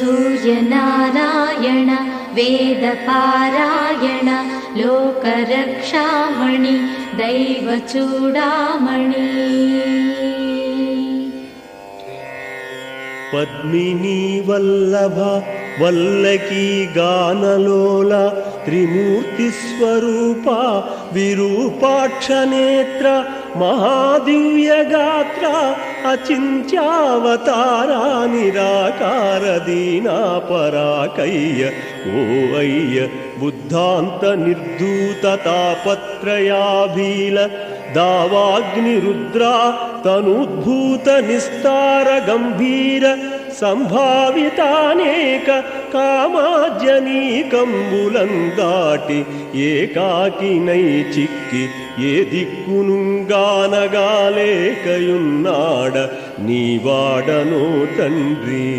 सूर्यनारायण वेदपारायण लोकरक्षामणि दैवचूडामणि। पद्मिनी वल्लभा వల్లకీ గానలోల త్రిమూర్తి స్వరూప విరూపాక్ష నేత్ర మహాదివ్య గాత్ర అచింత్యావతారా నిరాకార దీనా పరాకయ్య ఓ అయ్య బుద్ధాంత నిర్ధూత తాపత్రయాభీల దావాగ్నిరుద్రా తనుద్భూత నిస్తార గంభీర సంభావితానేక కామాజనీకంబులం దాటి ఏకాకినై చిక్కి ఏ దిక్కునుంగానగాలేకయున్నాడ నీవాడనో తండ్రి.